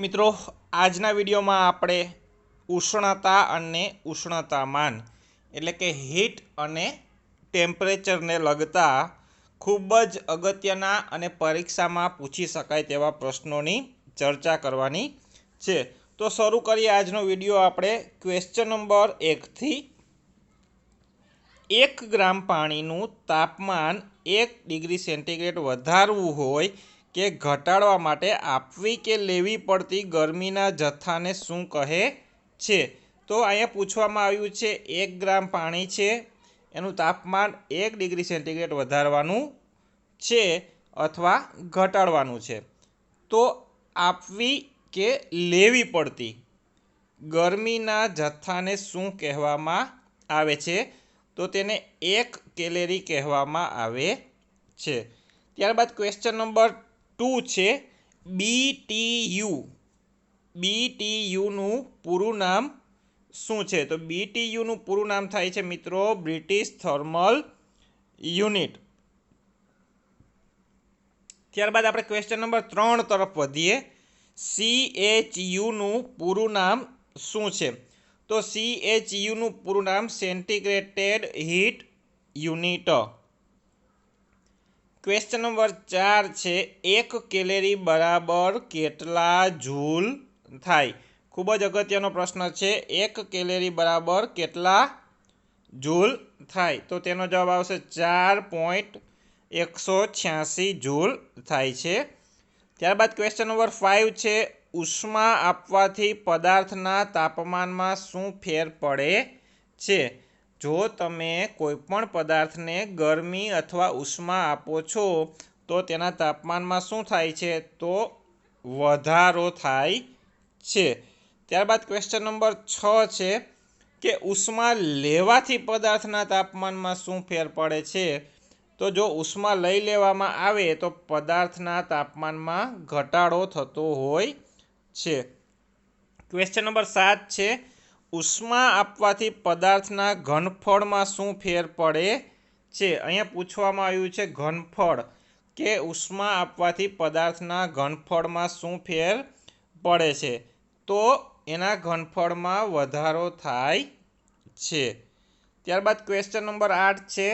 મિત્રો, આજના વિડીયોમાં આપણે ઉષ્ણતા અને ઉષ્ણતામાન, એટલે કે હીટ અને ટેમ્પરેચરને લગતા ખૂબ જ અગત્યના અને પરીક્ષામાં પૂછી શકાય તેવા પ્રશ્નોની ચર્ચા કરવાની છે. તો શરૂ કરીએ આજનો વીડિયો આપણે. ક્વેશ્ચન નંબર એકથી એક ગ્રામ પાણીનું તાપમાન એક ડિગ્રી સેન્ટીગ્રેડ વધારવું હોય કે ઘટાડવા માટે આપવી કે લેવી પડતી ગરમીના જથ્થાને શું કહે છે? તો અહીંયા પૂછવામાં આવ્યું છે, એક ગ્રામ પાણી છે, એનું તાપમાન એક ડિગ્રી સેન્ટીગ્રેડ વધારવાનું છે અથવા ઘટાડવાનું છે. તો આપવી કે લેવી પડતી? ગરમીના જથ્થાને શું કહેવામાં આવે છે? તો તેને એક કેલેરી કહેવામાં આવે છે. ત્યારબાદ ક્વેશ્ચન નંબર ટુ છે B T U B T યુનું પૂરું નામ શું છે? તો બી ટી યુનું પૂરું નામ થાય છે મિત્રો બ્રિટિશ થર્મલ યુનિટ. ત્યારબાદ આપણે ક્વેશ્ચન નંબર ત્રણ તરફ વધીએ. સી એચ યુનું પૂરું નામ શું છે? તો સી એચ યુનું પૂરું નામ centigrade heat unit. Question number ચાર છે, એક કેલેરી બરાબર કેટલા જૂલ થાય? ખૂબ જ અગત્યનો પ્રશ્ન છે, એક કેલેરી બરાબર કેટલા જૂલ થાય? તો તેનો જવાબ આવશે ચાર પોઈન્ટ એકસો છ્યાસી જૂલ થાય છે. ત્યારબાદ ક્વેશ્ચન નંબર ફાઇવ છે, ઉષ્મા આપવાથી પદાર્થના તાપમાનમાં શું ફેર પડે છે? જો તમે કોઈપણ પદાર્થને ગરમી અથવા ઉષ્મા આપો છો, તો તેના તાપમાનમાં શું થાય છે? તો વધારો થાય છે. ત્યારબાદ ક્વેશ્ચન નંબર છ છે કે ઉષ્મા લેવાથી પદાર્થના તાપમાનમાં શું ફેર પડે છે? તો જો ઉષ્મા લઈ લેવામાં આવે, તો પદાર્થના તાપમાનમાં ઘટાડો થતો હોય છે. ક્વેશ્ચન નંબર સાત છે ઉષ્મા આપવાથી પદાર્થના ઘનફળમાં શું ફેર પડે છે? અહીંયા પૂછવામાં આવ્યું છે ઘનફળ કે ઉષ્મા આપવાથી પદાર્થના ઘનફળમાં શું ફેર પડે છે? તો એના ઘનફળમાં વધારો થાય છે. ત્યારબાદ ક્વેશ્ચન નંબર આઠ છે,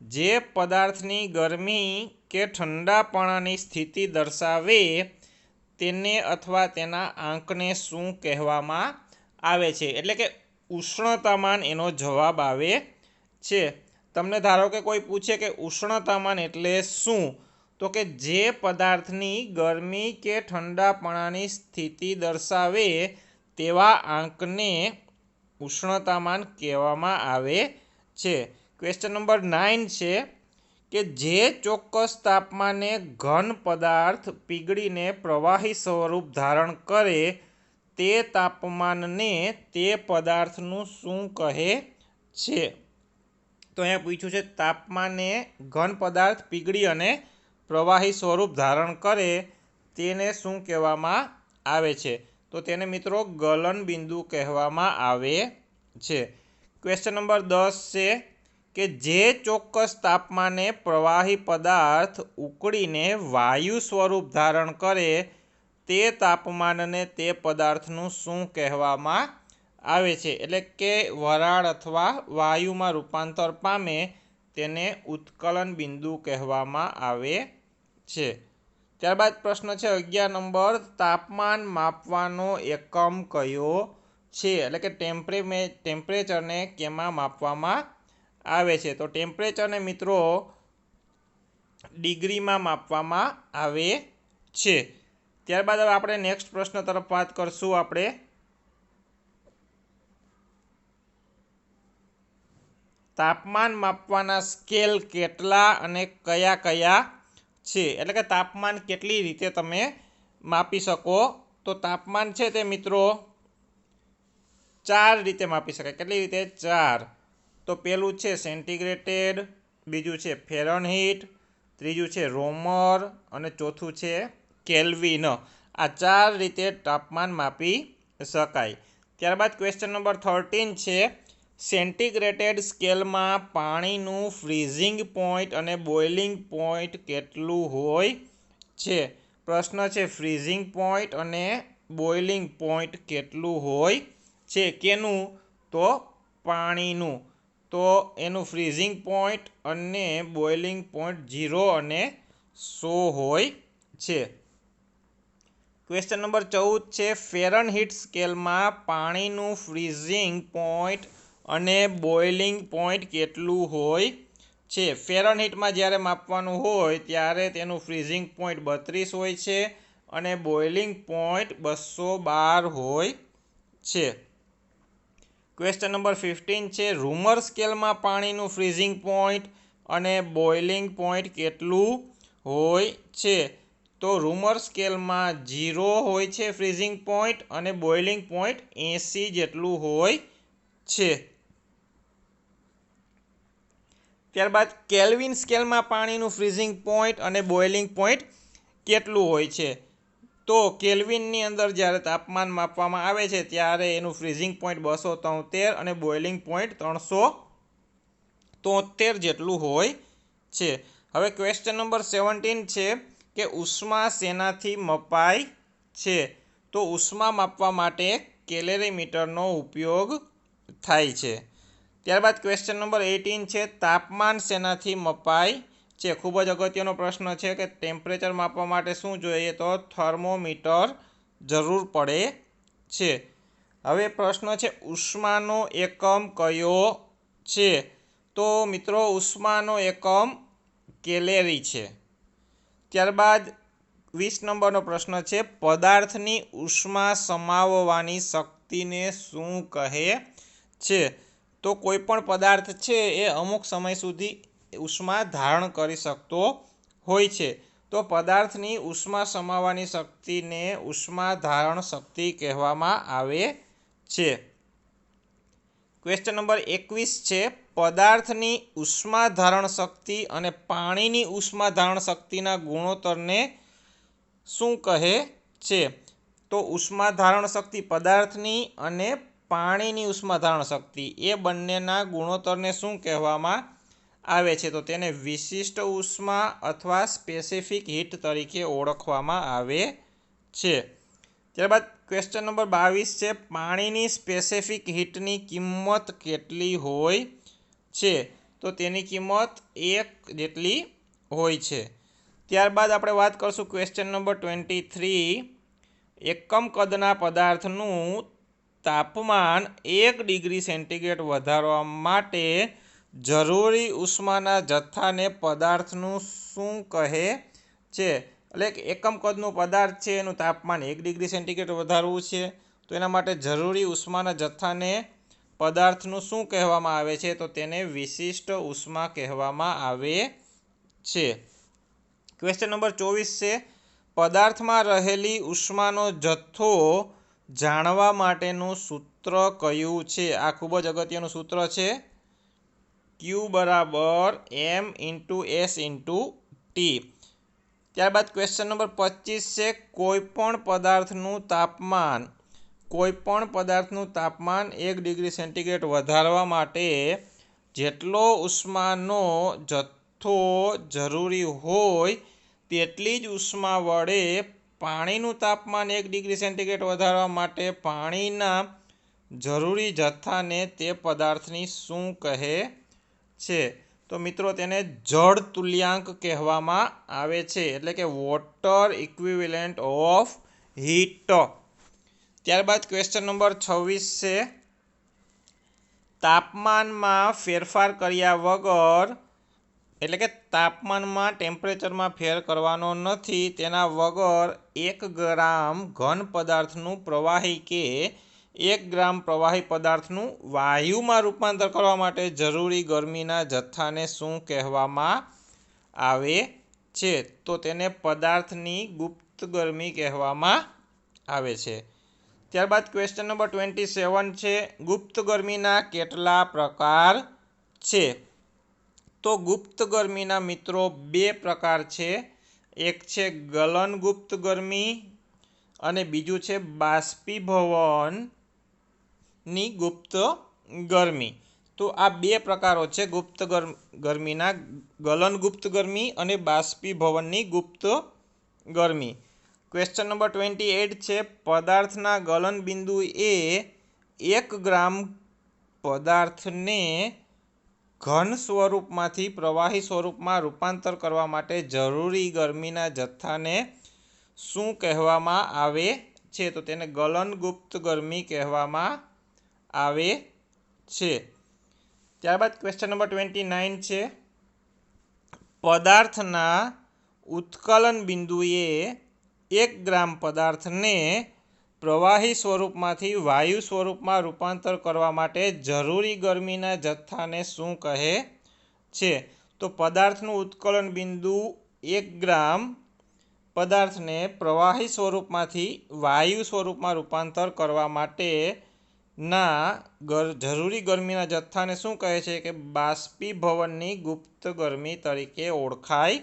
જે પદાર્થની ગરમી કે ઠંડાપણાની સ્થિતિ દર્શાવે તેને અથવા તેના આંકને શું કહેવામાં આવે છે. એટલે કે ઉષ્ણતામાન એનો જવાબ આવે છે. તમને ધારો કે કોઈ પૂછે કે ઉષ્ણતામાન એટલે શું? તો કે જે પદાર્થની ગરમી કે ઠંડાપણાની સ્થિતિ દર્શાવે તેવા આંકને ઉષ્ણતામાન કહેવામાં આવે છે. ક્વેશ્ચન નંબર નાઇન છે કે જે ચોક્કસ તાપમાને ઘન પદાર્થ પીગળીને પ્રવાહી સ્વરૂપ ધારણ કરે તે તાપમાનને તે પદાર્થનું શું કહે છે? તો અહીંયા પૂછ્યું છે, તાપમાને ઘન પદાર્થ પીગળી અને પ્રવાહી સ્વરૂપ ધારણ કરે તેને શું કહેવામાં આવે છે? તો તેને મિત્રો ગલન બિંદુ કહેવામાં આવે છે. ક્વેશ્ચન નંબર દસ છે કે જે ચોક્કસ તાપમાને પ્રવાહી પદાર્થ ઉકળીને વાયુ સ્વરૂપ ધારણ કરે તે તાપમાનને તે પદાર્થનું શું કહેવામાં આવે છે? એટલે કે વરાળ અથવા વાયુમાં રૂપાંતર પામે તેને ઉત્કલન બિંદુ કહેવામાં આવે છે. ત્યારબાદ પ્રશ્ન છે, અગિયાર નંબર, તાપમાન માપવાનો એકમ કયો છે? એટલે કે ટેમ્પરેમે ટેમ્પરેચરને કેમાં માપવામાં આવે છે? તો ટેમ્પરેચરને મિત્રો ડિગ્રીમાં માપવામાં આવે છે. ત્યારબાદ હવે આપણે નેક્સ્ટ પ્રશ્ન તરફ વાત કરશું આપણે. તાપમાન માપવાના સ્કેલ કેટલા અને કયા કયા છે? એટલે કે તાપમાન કેટલી રીતે તમે માપી શકો? તો તાપમાન છે તે મિત્રો ચાર રીતે માપી શકાય. કેટલી રીતે? ચાર. તો પેલું છે સેન્ટિગ્રેટેડ, બીજું છે ફેરનહીટ, ત્રીજું છે રોમર અને ચોથું છે કેલ્વિન. આ ચાર રીતે તાપમાન માપી શકાય. ત્યારબાદ ક્વેશ્ચન નંબર થર્ટીન છે સેન્ટીગ્રેટેડ સ્કેલમાં પાણીનું ફ્રીઝિંગ પોઈન્ટ અને બોઇલિંગ પોઈન્ટ કેટલું હોય છે? પ્રશ્ન છે ફ્રીઝિંગ પોઈન્ટ અને બોઇલિંગ પોઈન્ટ કેટલું હોય છે? કેનું? તો પાણીનું. તો એનું ફ્રીઝિંગ પોઈન્ટ અને બોઇલિંગ પોઈન્ટ ઝીરો અને સો હોય છે. ક્વેશ્ચન નંબર ચૌદ છે ફેરનહીટ સ્કેલમાં પાણીનું ફ્રીઝિંગ પોઈન્ટ અને બોઇલિંગ પોઈન્ટ કેટલું હોય છે? ફેરનહીટમાં જ્યારે માપવાનું હોય, ત્યારે તેનું ફ્રીઝિંગ પોઈન્ટ બત્રીસ હોય છે અને બોઇલિંગ પોઈન્ટ બસો બાર હોય છે. ક્વેશ્ચન નંબર ફિફ્ટીન છે રૂમર સ્કેલમાં પાણીનું ફ્રીઝિંગ પોઈન્ટ અને બોઇલિંગ પોઈન્ટ કેટલું હોય છે? તો રૂમર સ્કેલમાં ઝીરો હોય છે ફ્રીઝિંગ પોઈન્ટ અને બોઇલિંગ પોઈન્ટ એંસી જેટલું હોય છે. ત્યારબાદ કેલ્વિન સ્કેલમાં પાણીનું ફ્રીઝિંગ પોઈન્ટ અને બોઇલિંગ પોઈન્ટ કેટલું હોય છે? તો કેલ્વિનની અંદર જ્યારે તાપમાન માપવામાં આવે છે ત્યારે એનું ફ્રીઝિંગ પોઈન્ટ બસો તોતેર અને બોઇલિંગ પોઈન્ટ ત્રણસો તોતેર જેટલું હોય છે. હવે ક્વેશ્ચન નંબર સેવન્ટીન છે. કે ઉષ્મા શેનાથી મપાય છે? તો ઉષ્મા માપવા માટે કેલેરીમીટરનો ઉપયોગ થાય છે. ત્યારબાદ ક્વેશ્ચન નંબર એટીન છે, તાપમાન શેનાથી મપાય છે? ખૂબ જ અગત્યનો પ્રશ્ન છે કે ટેમ્પરેચર માપવા માટે શું જોઈએ તો થર્મોમીટર જરૂર પડે છે. હવે પ્રશ્ન છે, ઉષ્માનો એકમ કયો છે? તો મિત્રો, ઉષ્માનો એકમ કેલેરી છે. ત્યારબાદ વીસ નંબરનો પ્રશ્ન છે, પદાર્થની ઉષ્મા સમાવવાની શક્તિને શું કહે છે? તો કોઈ પણ પદાર્થ છે, એ અમુક સમય સુધી ઉષ્મા ધારણ કરી શકતો હોય છે. તો પદાર્થની ઉષ્મા સમાવવાની શક્તિને ઉષ્મા ધારણ શક્તિ કહેવામાં આવે છે. ક્વેશ્ચન નંબર એકવીસ છે, પદાર્થની ઉષ્મા ધારણ શક્તિ અને પાણીની ઉષ્મા ધારણ શક્તિના ગુણોત્તરને શું કહે છે? તો ઉષ્મા ધારણ શક્તિ પદાર્થની અને પાણીની ઉષ્મા ધારણ શક્તિ, એ બંનેના ગુણોત્તરને શું કહેવામાં આવે છે? તો તેને વિશિષ્ટ ઉષ્મા અથવા સ્પેસિફિક હીટ તરીકે ઓળખવામાં આવે છે. ત્યારબાદ ક્વેશ્ચન નંબર બાવીસ છે, પાણીની સ્પેસિફિક હીટની કિંમત કેટલી હોય છે? તો તેની કિંમત એક જેટલી હોય છે. ત્યારબાદ આપણે વાત કરશું ક્વેશ્ચન નંબર ટ્વેન્ટી થ્રી એકમ કદના પદાર્થનું તાપમાન એક ડિગ્રી સેન્ટીગ્રેડ વધારવા માટે જરૂરી ઉષ્માના જથ્થાને પદાર્થનું શું કહે છે? એટલે એક એકમ કદનું પદાર્થ છે, એનું તાપમાન એક ડિગ્રી સેન્ટીગ્રેડ વધારવું છે, તો એના માટે જરૂરી ઉષ્માના જથ્થાને પદાર્થનું શું કહેવામાં આવે છે, તો તેને વિશિષ્ટ ઉષ્મા કહેવામાં આવે છે. ક્વેશ્ચન નંબર ચોવીસ છે, પદાર્થમાં રહેલી ઉષ્માનો જથ્થો જાણવા માટેનું સૂત્ર કયું છે? આ ખૂબ જ અગત્યનું સૂત્ર છે. ક્યુ બરાબર M into S into T ત્યારબાદ ક્વેશ્ચન નંબર પચીસ છે, કોઈપણ પદાર્થનું તાપમાન, કોઈપણ પદાર્થનું તાપમાન એક ડિગ્રી સેન્ટીગ્રેડ વધારવા માટે જેટલો ઉષ્માનો જથ્થો જરૂરી હોય તેટલી જ ઉષ્મા વડે પાણીનું તાપમાન એક ડિગ્રી સેન્ટીગ્રેડ વધારવા માટે પાણીના જરૂરી જથ્થાને તે પદાર્થની શું કહે છે? તો મિત્રો તેને જળ તુલ્યાંક કહેવામાં આવે છે, એટલે કે વોટર ઇક્વિવેલન્ટ ઓફ હીટ ત્યારબાદ ક્વેશ્ચન નંબર છવ્વીસ છે. તાપમાનમાં ફેરફાર કર્યા વગર, એટલે કે તાપમાનમાં ટેમ્પરેચરમાં ફેર કરવાનો નથી, તેના વગર એક ગ્રામ ઘન પદાર્થનું પ્રવાહી કે એક ગ્રામ પ્રવાહી પદાર્થનું વાયુમાં રૂપાંતર કરવા માટે જરૂરી ગરમીના જથ્થાને શું કહેવામાં આવે છે? તો તેને પદાર્થની ગુપ્ત ગરમી કહેવામાં આવે છે. ત્યારબાદ ક્વેશ્ચન નંબર ટ્વેન્ટી સેવન છે, ગુપ્ત ગરમીના કેટલા પ્રકાર છે? તો ગુપ્ત ગરમીના મિત્રો, બે પ્રકાર છે. એક છે ગલન ગુપ્ત ગરમી અને બીજું છે બાષ્પીભવનની ગુપ્ત ગરમી. તો આ બે પ્રકારો છે, ગુપ્ત ગરમીના ગલન ગુપ્ત ગરમી અને બાષ્પીભવનની ગુપ્ત ગરમી. ક્વેશ્ચન નંબર ટ્વેન્ટી એટ છે, પદાર્થના ગલન બિંદુ એ એક ગ્રામ પદાર્થને ઘન સ્વરૂપમાંથી પ્રવાહી સ્વરૂપમાં રૂપાંતર કરવા માટે જરૂરી ગરમીના જથ્થાને શું કહેવામાં આવે છે? તો તેને ગલનગુપ્ત ગરમી કહેવામાં આવે છે. ત્યારબાદ ક્વેશ્ચન નંબર ટ્વેન્ટી નાઇન છે. પદાર્થના ઉત્કલન બિંદુએ એક ગ્રામ પદાર્થને પ્રવાહી સ્વરૂપમાંથી વાયુ સ્વરૂપમાં રૂપાંતર કરવા માટે જરૂરી ગરમીના જથ્થાને શું કહે છે? તો પદાર્થનું ઉત્કલન બિંદુ એક ગ્રામ પદાર્થને પ્રવાહી સ્વરૂપમાંથી વાયુ સ્વરૂપમાં રૂપાંતર કરવા માટે ના જરૂરી ગરમીના જથ્થાને શું કહે છે કે બાષ્પીભવનની ગુપ્ત ગરમી તરીકે ઓળખાય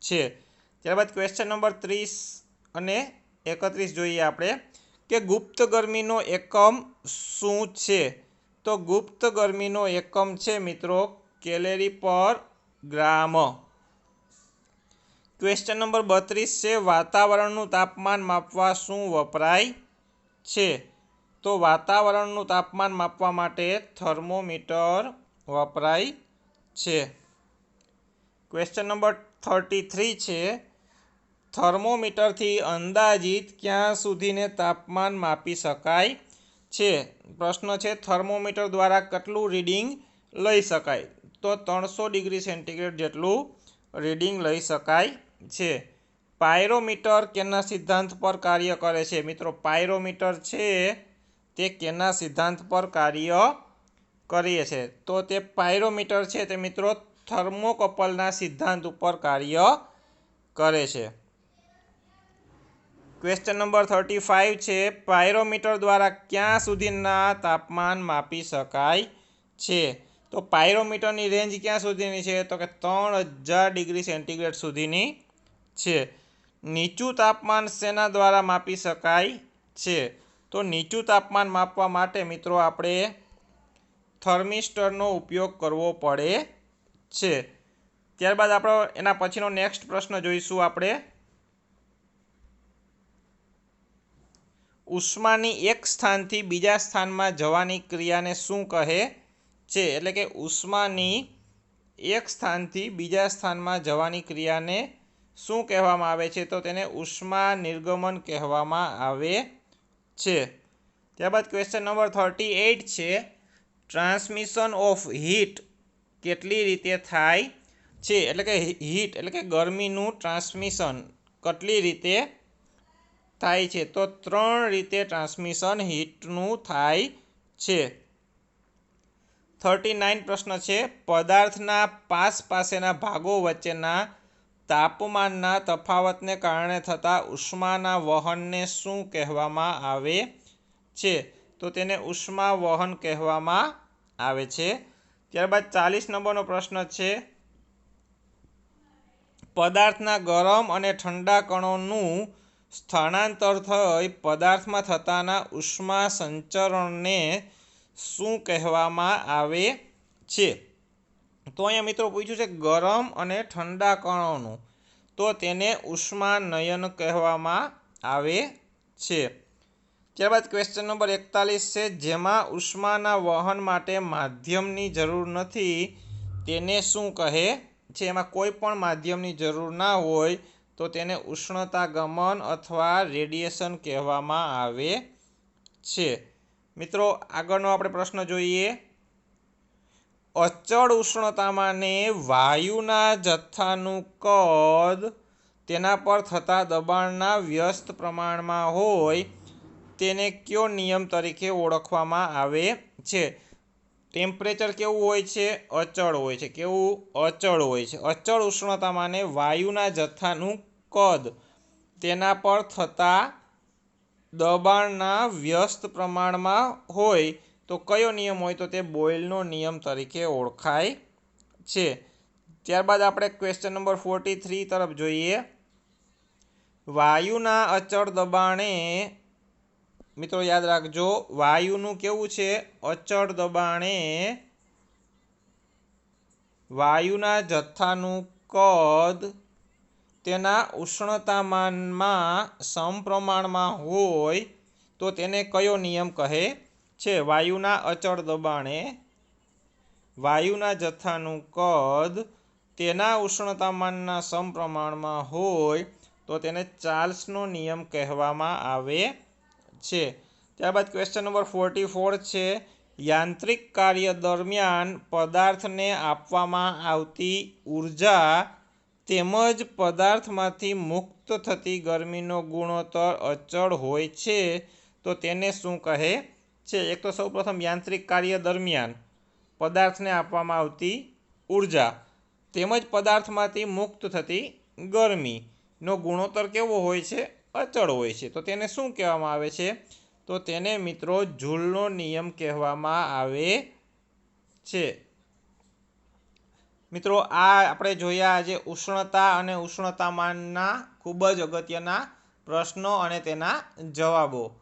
છે? ત્યારબાદ ક્વેશ્ચન નંબર ત્રીસ અને એકત્રીસ જોઈએ આપણે કે ગુપ્ત ગરમીનો એકમ શું છે? તો ગુપ્ત ગરમીનો એકમ છે મિત્રો કેલેરી પર ગ્રામ. ક્વેશ્ચન નંબર બત્રીસ છે, વાતાવરણનું તાપમાન માપવા શું વપરાય છે? તો વાતાવરણનું તાપમાન માપવા માટે થર્મોમીટર વપરાય છે. ક્વેશ્ચન નંબર થર્ટી થ્રી છે. થર્મોમીટરથી અંદાજિત ક્યાં સુધીને તાપમાન માપી શકાય છે? પ્રશ્ન છે, થર્મોમીટર દ્વારા કેટલું રીડિંગ લઈ શકાય? તો ત્રણસો ડિગ્રી સેન્ટીગ્રેડ જેટલું રીડિંગ લઈ શકાય છે. પાયરોમીટર કેના સિદ્ધાંત પર કાર્ય કરે છે? મિત્રો, પાયરોમીટર છે તે કેના સિદ્ધાંત પર કાર્ય કરીએ છે? તો તે પાયરોમીટર છે તે મિત્રો થર્મોકપલના સિદ્ધાંત ઉપર કાર્ય કરે છે. ક્વેશ્ચન નંબર થર્ટી ફાઇવ છે, પાયરોમીટર દ્વારા ક્યાં સુધીના તાપમાન માપી શકાય છે? તો પાયરોમીટરની રેન્જ ક્યાં સુધીની છે? તો કે ત્રણ હજાર ડિગ્રી સેન્ટીગ્રેડ સુધીની છે. નીચું તાપમાન શેના દ્વારા માપી શકાય છે? તો નીચું તાપમાન માપવા માટે મિત્રો આપણે થર્મિસ્ટરનો ઉપયોગ કરવો પડે છે. ત્યારબાદ આપણો એના પછીનો નેક્સ્ટ પ્રશ્ન જોઈશું આપણે. ઉષ્માની એક સ્થાનથી બીજા સ્થાનમાં જવાની ક્રિયાને શું કહે છે? એટલે કે ઉષ્માની એક સ્થાનથી બીજા સ્થાનમાં જવાની ક્રિયાને શું કહેવામાં આવે છે? તો તેને ઉષ્મા નિર્ગમન કહેવામાં આવે છે. ત્યારબાદ ક્વેશ્ચન નંબર થર્ટી એઇટ છે. ટ્રાન્સમિશન ઓફ હીટ કેટલી રીતે થાય છે? એટલે કે હીટ એટલે કે ગરમીનું ટ્રાન્સમિશન કેટલી રીતે થાય છે? તો ત્રણ રીતે ટ્રાન્સમિશન હીટનું થાય છે. થર્ટી નાઇન પ્રશ્ન છે. પદાર્થના પાસ પાસેના ભાગો વચ્ચેના તાપમાનના તફાવતને કારણે થતા ઉષ્માના વહનને શું કહેવામાં આવે છે? તો તેને ઉષ્મા વહન કહેવામાં આવે છે. ત્યારબાદ ચાલીસ નંબરનો પ્રશ્ન છે, પદાર્થના ગરમ અને ઠંડા કણોનું સ્થળાંતર થઈ પદાર્થમાં થતાના ઉષ્મા સંચરણને શું કહેવામાં આવે છે? તો અહીંયા મિત્રો પૂછ્યું છે ગરમ અને ઠંડા કણોનું. તો તેને ઉષ્માનયન કહેવામાં આવે છે. ત્યારબાદ ક્વેશ્ચન નંબર એકતાલીસ છે, જેમાં ઉષ્માના વહન માટે માધ્યમની જરૂર નથી, તેને શું કહે છે? એમાં કોઈ પણ માધ્યમની જરૂર ના હોય, તો તેને ઉષ્ણતા ગમન અથવા રેડિયેશન કહેવામાં આવે છે. મિત્રો, આગળનો આપણે પ્રશ્ન જોઈએ. અચળ ઉષ્ણતામાને વાયુના જથ્થાનું કદ તેના પર થતા દબાણના વ્યસ્ત પ્રમાણમાં હોય, તેને કયો નિયમ તરીકે ઓળખવામાં આવે છે? ટેમ્પરેચર કેવું હોય છે? અચળ હોય છે. કેવું? અચળ હોય છે. અચળ ઉષ્ણતામાને વાયુના જથ્થાનું કદ તેના પર થતા દબાણના વ્યસ્ત પ્રમાણમાં હોય તો કયો નિયમ હોય તો તે બોયલનો નિયમ તરીકે ઓળખાય છે. ત્યારબાદ આપણે ક્વેશ્ચન નંબર ફોર્ટી થ્રી તરફ જોઈએ. વાયુના અચળ દબાણે, મિત્રો યાદ રાખજો, વાયુનું કેવું છે? અચળ દબાણે વાયુના જથ્થાનું કદ તેના ઉષ્ણતામાનમાં સમપ્રમાણમાં હોય તો તેને કયો નિયમ કહે? છે, વાયુના અચળ દબાણે વાયુના જથ્થાનું કદ તેના ઉષ્ણતામાનના સમપ્રમાણમાં હોય તો તેને ચાર્લ્સનો નિયમ કહેવામાં આવે છે. ત્યારબાદ ક્વેશ્ચન નંબર ફોર્ટી ફોર છે, યાંત્રિક કાર્ય દરમિયાન પદાર્થને આપવામાં આવતી ઊર્જા તેમજ પદાર્થમાંથી મુક્ત થતી ગરમીનો ગુણોત્તર અચળ હોય છે, તો તેને શું કહે? છે. એક તો સૌપ્રથમ યાંત્રિક કાર્ય દરમિયાન પદાર્થને આપવામાં આવતી ઊર્જા તેમજ પદાર્થમાંથી મુક્ત થતી ગરમીનો ગુણોત્તર કેવો હોય છે? અચળ હોય છે. તો તેને શું કહેવામાં આવે છે? તો તેને મિત્રો જૂલનો નિયમ કહેવામાં આવે છે. મિત્રો, આ આપણે જોયા આજે ઉષ્ણતા અને ઉષ્ણતામાનના ખૂબ જ અગત્યના પ્રશ્નો અને તેના જવાબો.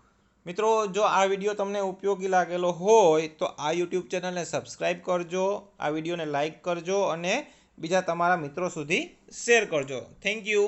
મિત્રો, જો આ વીડિયો તમને ઉપયોગી લાગેલો હોય, તો આ યુટ્યુબ ચેનલને સબસ્ક્રાઈબ કરજો, આ વિડીયોને લાઈક કરજો અને બીજા તમારા મિત્રો સુધી શેર કરજો. Thank you.